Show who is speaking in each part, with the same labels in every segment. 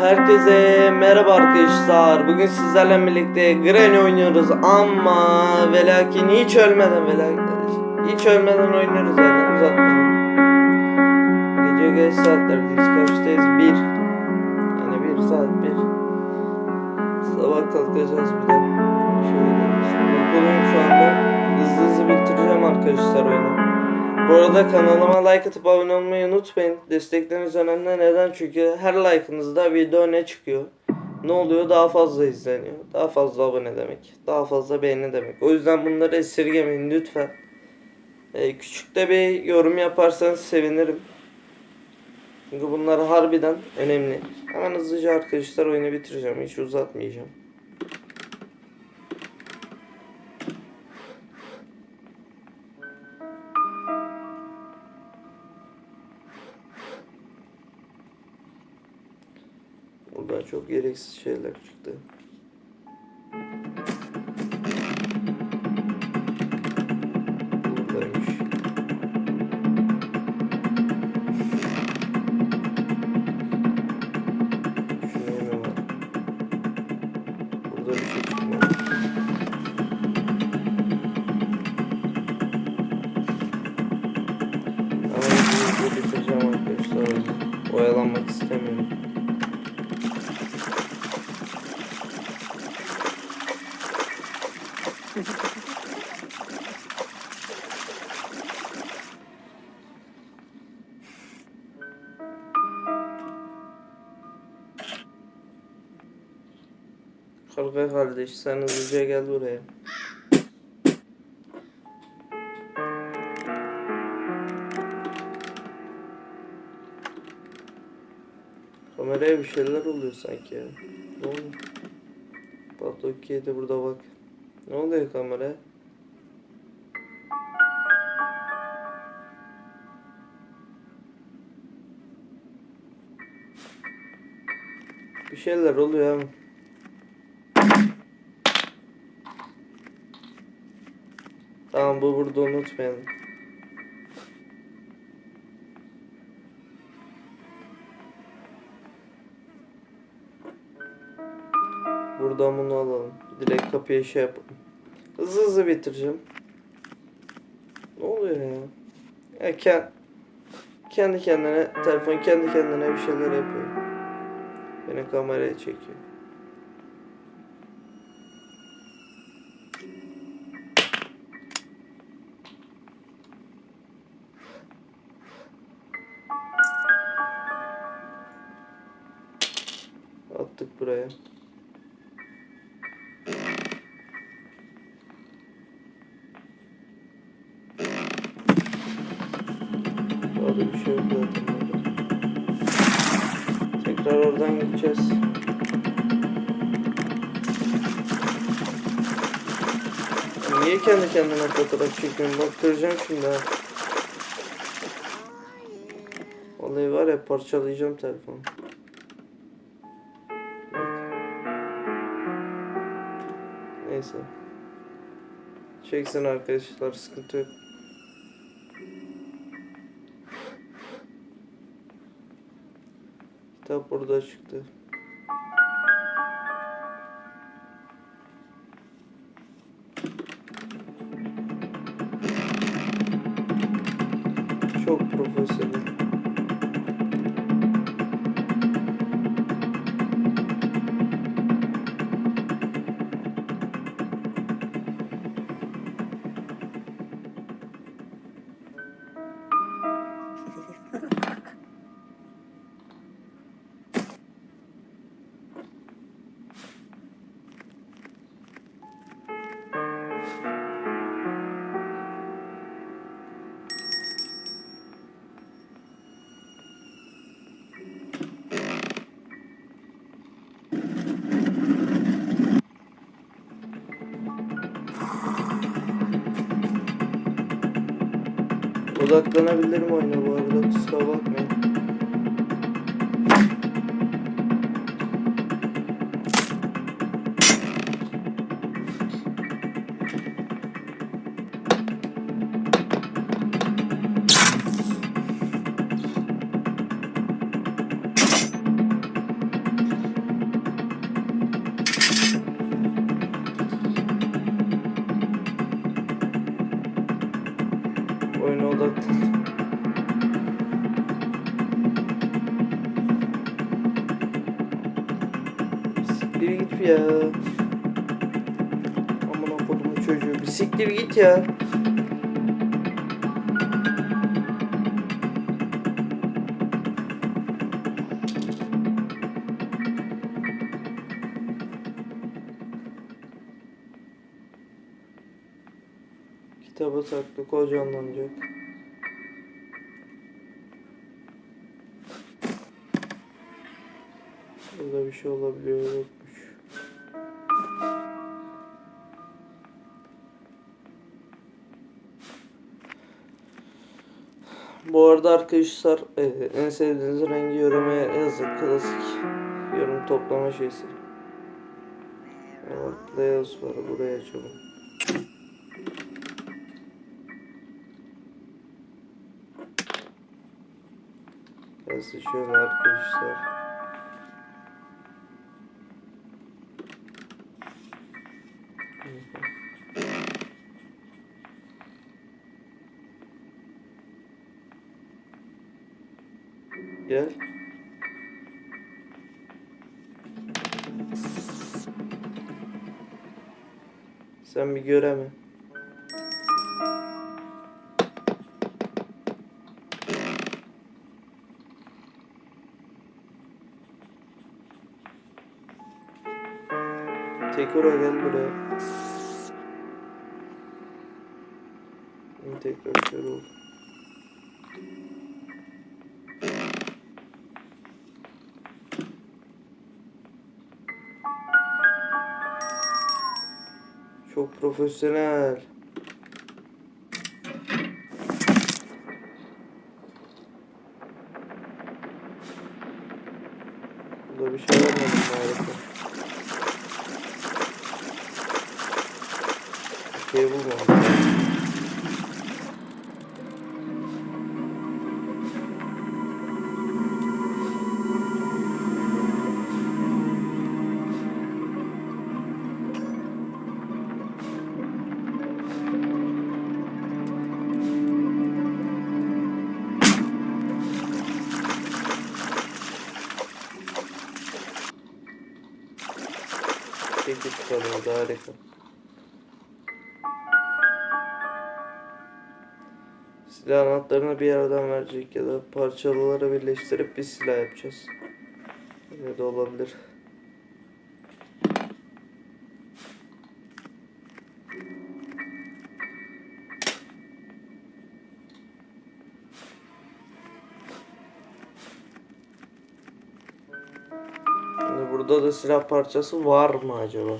Speaker 1: Herkese merhaba arkadaşlar. Bugün sizlerle birlikte Granny oynuyoruz ama ve lakin hiç ölmeden ve hiç ölmeden oynuyoruz yani uzatmayalım. Gece geç saatlerdeyiz. Kaçtayız? Bir. Yani bir saat bir. Sabah kalkacağız bir de. Şöyle. Okulum şu anda. Hızlı hızlı bitireceğim arkadaşlar oyunu. Bu arada kanalıma like atıp abone olmayı unutmayın. Destekleriniz önemli. Neden? Çünkü her like'ınızda video öne çıkıyor. Ne oluyor? Daha fazla izleniyor. Daha fazla abone demek. Daha fazla beğeni demek. O yüzden bunları esirgemeyin lütfen. Ee, küçük de bir yorum yaparsanız sevinirim. Çünkü bunlar harbiden önemli. Hemen hızlıca arkadaşlar oyunu bitireceğim. Hiç uzatmayacağım. Gereksiz şeyler çıktı. Karga kardeş sen hızlıca gel buraya. Kameraya bir şeyler oluyor sanki ya. Ne oluyor? Patokki'ye de burada bak. Ne oluyor kamera? Bir şeyler oluyor ama. Tamam bu burada unutmayalım. Buradan bunu alalım. Direkt kapıya şey yapalım. Hızlı hızlı bitireceğim. Ne oluyor ya? Ya ke- kendi kendine telefon kendi kendine bir şeyler yapıyor. Beni kameraya çekiyor. Attık buraya. Orada bir şey yok. Tekrar oradan gideceğiz. Niye kendi kendine fotoğraf çekiyorsun? Bak kıracağım şimdi ha. Vallahi var ya parçalayacağım telefonu. Neyse. Çeksin arkadaşlar sıkıntı yok. Kitap burada çıktı. Odaklanabilirim oyuna bu arada kusura bakmayın. Çocuğu. Bir siktir git ya. Kitaba saklı kocanlanacak. Burada bir şey olabiliyor yokmuş. Bu arada arkadaşlar e, en sevdiğiniz rengi yoruma yazın. Klasik yorum toplama şeysi. Evet, Leos var buraya açalım. Yazı şöyle arkadaşlar. Sen bir göreme. Tekura gel buraya. Tekrar şöyle ol. Çok profesyonel. Peki çıkarıyordu harika. Silah anahtarını bir yerden verecek ya da parçaları birleştirip bir silah yapacağız. Öyle de olabilir. Silah parçası var mı acaba?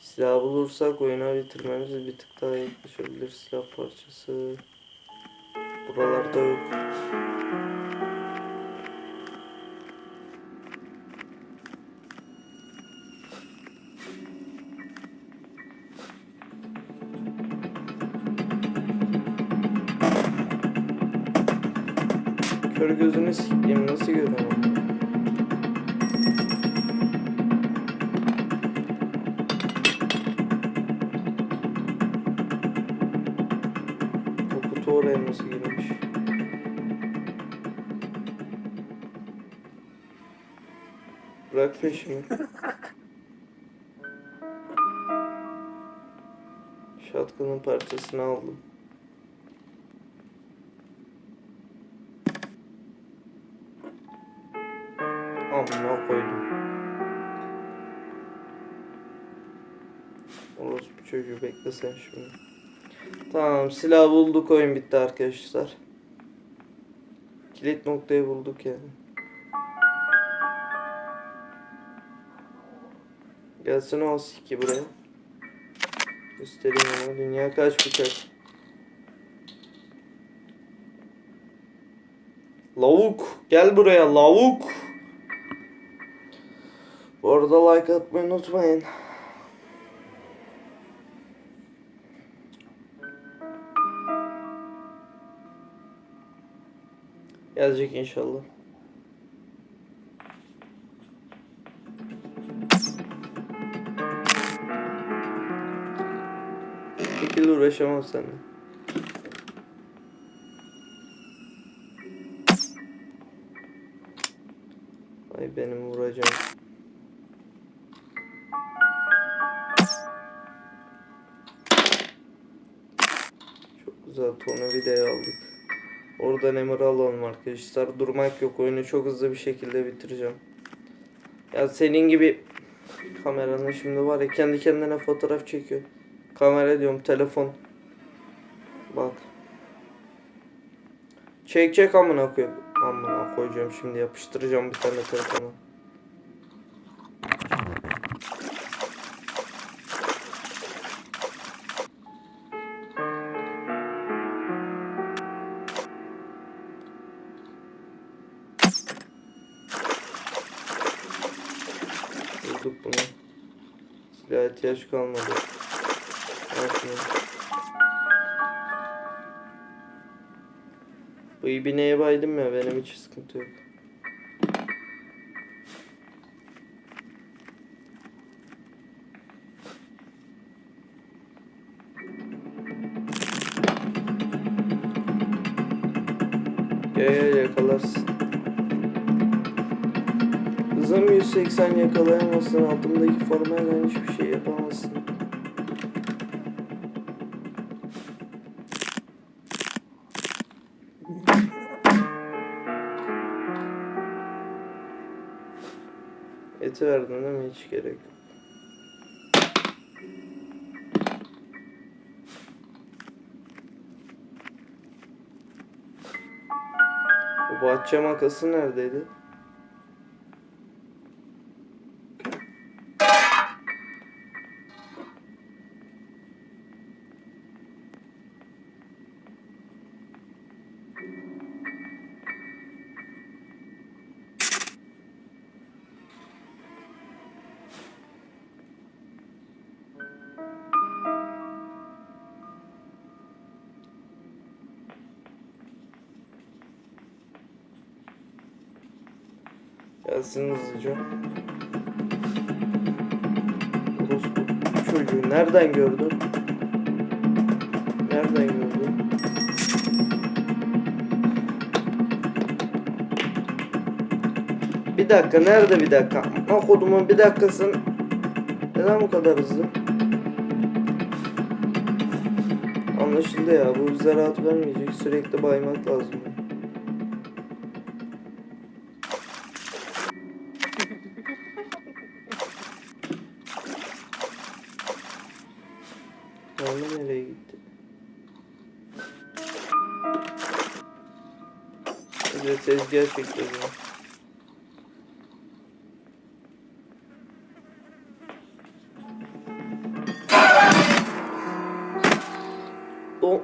Speaker 1: Silah bulursak oyuna bitirmemiz bir tık daha yaklaşabilir silah parçası. Buralarda yok. Kör gözünü sikeyim nasıl görüyorum? Oraya nasıl girmiş? Bırak peşimi. Shotgun'un parçasını aldım. Amına koydum. Orospu çocuğu bekle sen şimdi. Tamam silah bulduk oyun bitti arkadaşlar. Kilit noktayı bulduk yani. Gelsin o siki buraya. Göstereyim ona. Dünya kaç bıçak. Lavuk. Gel buraya lavuk. Bu arada like atmayı unutmayın. Yazacak inşallah. şekilde uğraşamam seninle. Ay benim vuracağım. Çok güzel tornavidayı aldık. Oradan emir alalım arkadaşlar. Durmak yok. Oyunu çok hızlı bir şekilde bitireceğim. Ya senin gibi kameranın şimdi var ya kendi kendine fotoğraf çekiyor. Kamera diyorum telefon. Bak. Çek çek amına koyayım. Amına koyacağım şimdi yapıştıracağım bir tane telefonu. Kalmadı. Al şunu. Bu ibineye baydım ya benim hiç sıkıntı yok. Gel yakalarsın. 180 yakalayamazsın. Altımdaki formayla hiçbir şey yapamazsın. Eti verdin değil mi? Hiç gerek yok. Bu bahçe makası neredeydi? Gelsin hızlıca. Orospu çocuğu nereden gördün? Nereden gördün? Bir dakika nerede bir dakika? Ama kodumun bir dakikasın. Neden bu kadar hızlı? Anlaşıldı ya bu bize rahat vermeyecek sürekli baymak lazım. Mermi nereye gitti? Evet tezgah çekti o. O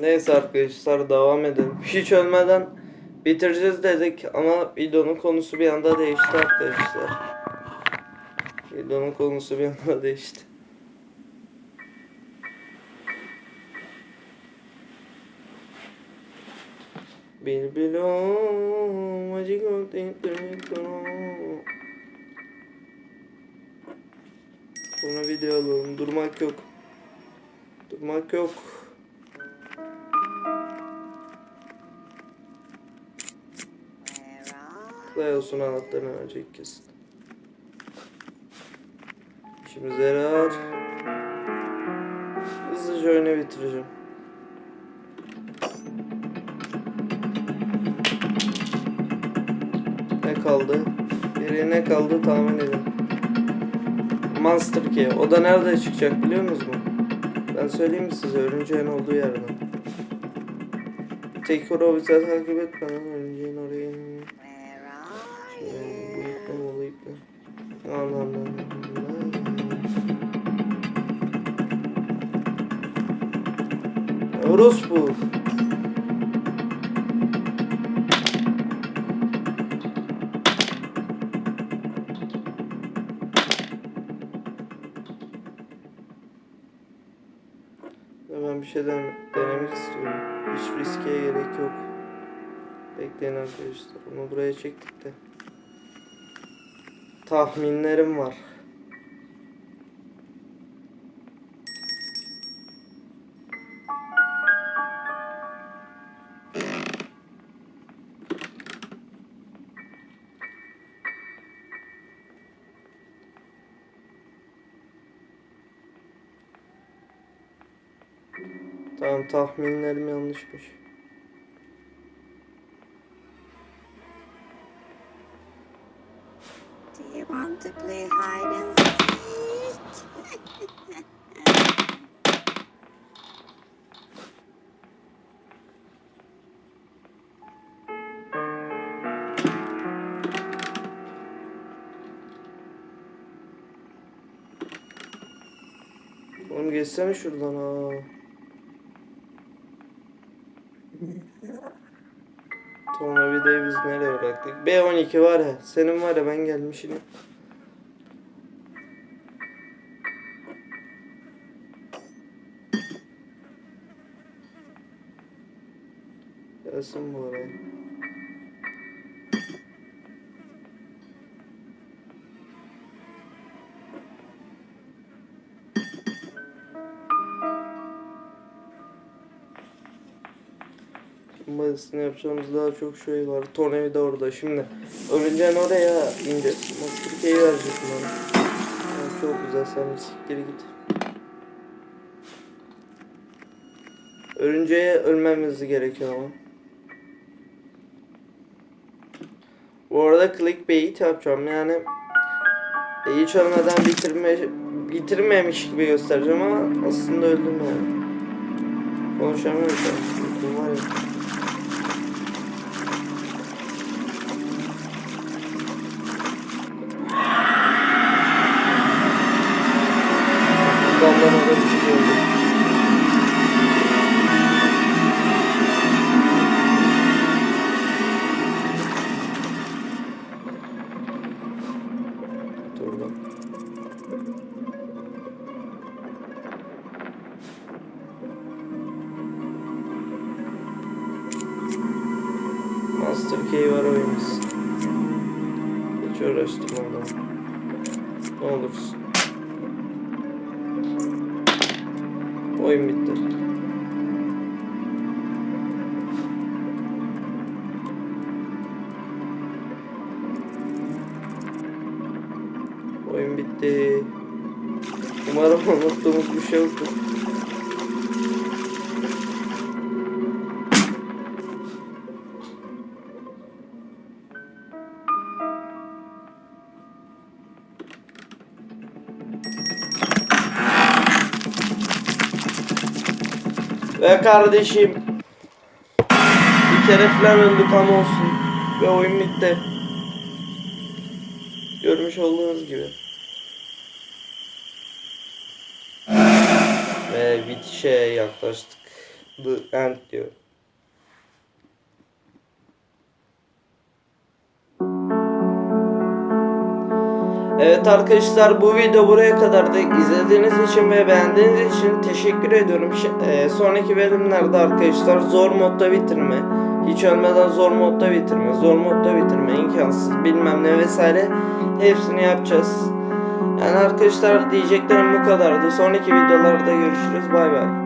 Speaker 1: Neyse arkadaşlar devam edelim. Hiç ölmeden bitireceğiz dedik ama videonun konusu bir anda değişti arkadaşlar. Videonun konusu bir anda değişti. Bilbilom acı Bunu video alalım. Durmak yok. Durmak yok. Play olsun anahtarını verecek kesin. İşimize yarar. Hızlıca oyunu bitireceğim. Ne kaldı? Geriye ne kaldı tahmin edin. Monster Key. O da nerede çıkacak biliyor musunuz? Ben söyleyeyim mi size örümceğin olduğu yerden. Tek o bize takip etmeden örümceğin oraya Şöyle, bu iple mi bu iple? Orospu. Ben bir şey den- denemek istiyorum. Hiç riskeye gerek yok. Bekleyin arkadaşlar. Onu buraya çektik de. Tahminlerim var. Tamam tahminlerim yanlışmış.
Speaker 2: Do you want to play hide and seek?
Speaker 1: Oğlum geçsene şuradan ha. Tornavidayı biz nereye bıraktık? B12 var ya. Senin var ya ben gelmişim. Gelsin bu araya. Bazısını yapacağımız daha çok şey var. Tornavida orada şimdi. Ölünce oraya ineceğiz. Masterkeyi verecek bana. Ya çok güzel sen bir siktir git. Ölünceye ölmemiz gerekiyor ama. Bu arada clickbait yapacağım yani hiç ölmeden bitirme bitirmemiş gibi göstereceğim ama aslında öldüm yani. Konuşamıyorum. Uykum var ya. Oyun bitti. Umarım unuttuğumuz bir şey yoktur. Ve kardeşim bir kere falan öldük ama olsun. Ve oyun bitti. Görmüş olduğunuz gibi. Ve bitişe yaklaştık. The end diyor. Evet arkadaşlar bu video buraya kadardı. İzlediğiniz için ve beğendiğiniz için teşekkür ediyorum. Şi- e, sonraki bölümlerde arkadaşlar zor modda bitirme, hiç ölmeden zor modda bitirme, zor modda bitirme, imkansız bilmem ne vesaire hepsini yapacağız. Yani arkadaşlar diyeceklerim bu kadardı. Sonraki videolarda görüşürüz. Bay bay.